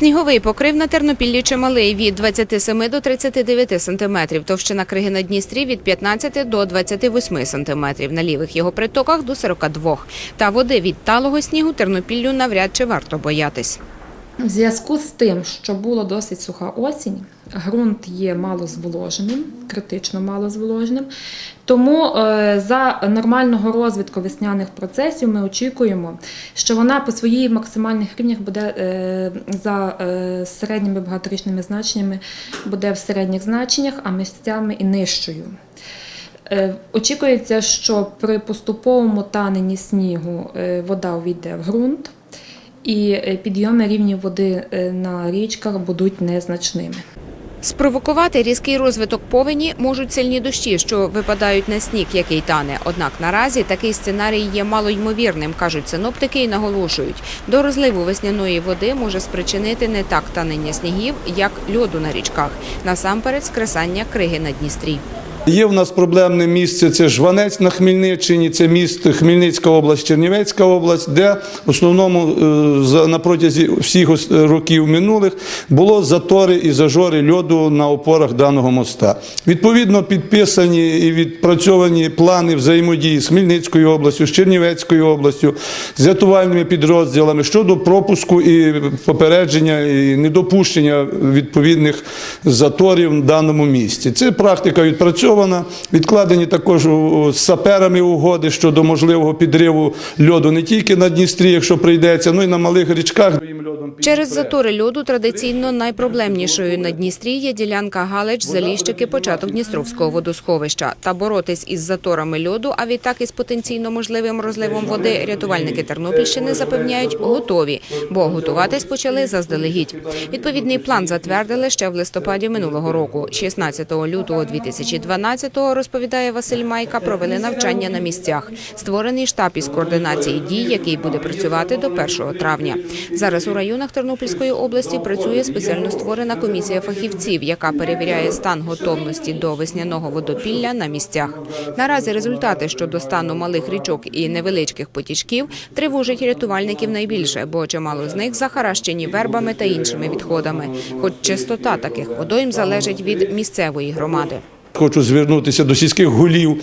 Сніговий покрив на Тернопіллі чималий від 27 до 39 сантиметрів, товщина криги на Дністрі від 15 до 28 сантиметрів, на лівих його притоках до 42. Та води від талого снігу Тернопіллю навряд чи варто боятись. В зв'язку з тим, що була досить суха осінь, ґрунт є мало зволоженим, критично мало зволоженим. Тому е, за нормального розвитку весняних процесів ми очікуємо, що вона по своїх максимальних рівнях буде е, за е, середніми багаторічними значеннями, буде в середніх значеннях, а місцями і нижчою. Очікується, що при поступовому таненні снігу вода увійде в ґрунт, і е, підйоми рівнів води е, на річках будуть незначними. Спровокувати різкий розвиток повені можуть сильні дощі, що випадають на сніг, який тане. Однак наразі такий сценарій є малоймовірним, кажуть синоптики і наголошують. До розливу весняної води може спричинити не так танення снігів, як льоду на річках. Насамперед скресання криги на Дністрі. Є в нас проблемне місце, це Жванець на Хмельниччині, це місто Хмельницька область, Чернівецька область, де в основному е, на протязі всіх років минулих було затори і зажори льоду на опорах даного моста. Відповідно, підписані і відпрацьовані плани взаємодії з Хмельницькою областю, з Чернівецькою областю, з рятувальними підрозділами щодо пропуску і попередження і недопущення відповідних заторів в даному місці. Це практика відпрацьована. Відкладені також з саперами угоди щодо можливого підриву льоду не тільки на Дністрі, якщо прийдеться, ну і на малих річках. Через затори льоду традиційно найпроблемнішою на Дністрі є ділянка Галич, Заліщики, початок Дністровського водосховища. Та боротись із заторами льоду, а відтак із потенційно можливим розливом води, рятувальники Тернопільщини запевняють, готові, бо готуватись почали заздалегідь. Відповідний план затвердили ще в листопаді минулого року. 16 лютого 2012-го, розповідає Василь Майка, провели навчання на місцях. Створений штаб із координації дій, який буде працювати до 1 травня. Зараз у районах Тернопільської області працює спеціально створена комісія фахівців, яка перевіряє стан готовності до весняного водопілля на місцях. Наразі результати щодо стану малих річок і невеличких потічків тривожать рятувальників найбільше, бо чимало з них захаращені вербами та іншими відходами. Хоч чистота таких водойм залежить від місцевої громади. Хочу звернутися до сільських голів,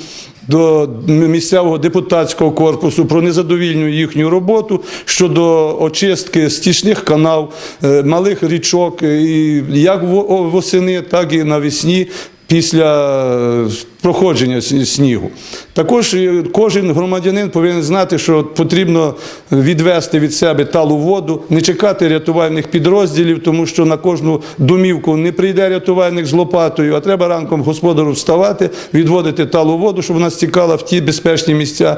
до місцевого депутатського корпусу про незадовільну їхню роботу щодо очистки стічних канав, е, малих річок, е, і як восени, так і навесні. Після е, проходження снігу. Також кожен громадянин повинен знати, що потрібно відвести від себе талу воду, не чекати рятувальних підрозділів, тому що на кожну домівку не прийде рятувальник з лопатою, а треба ранком господару вставати, відводити талу воду, щоб вона стікала в ті безпечні місця.